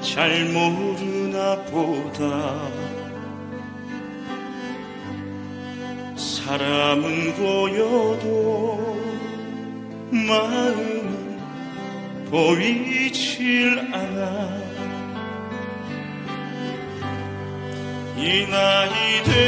잘 모르나 보다. 사람은 보여도 마음은 보이질 않아. 이 나이 되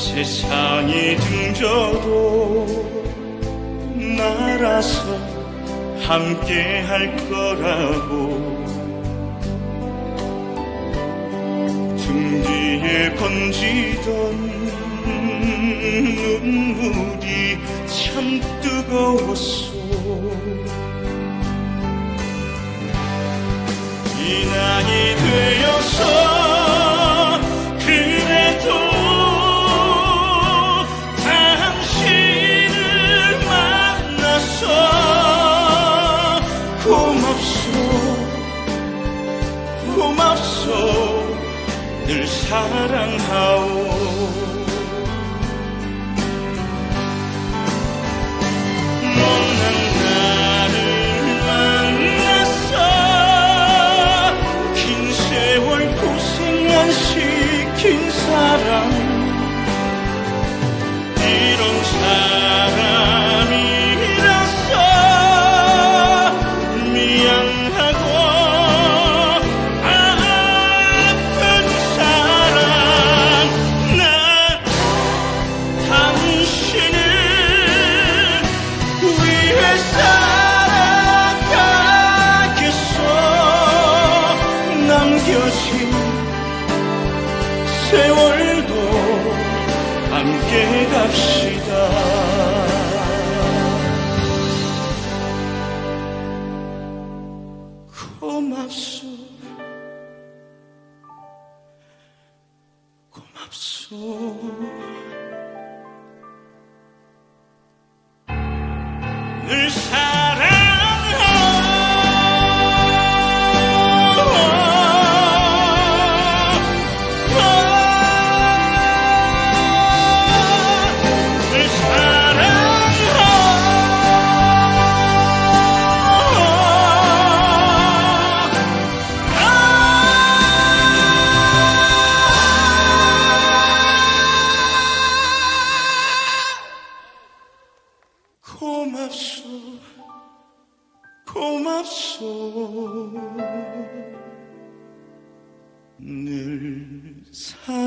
세상이 등져도 날아서 함께 할 거라고. 등 뒤에 번지던 눈물이 참 뜨거웠어 사랑하오. 시킨 사람. 이런 사람 남겨진 세월도 함께 갑시다 고맙소. 고맙소. 늘 사랑하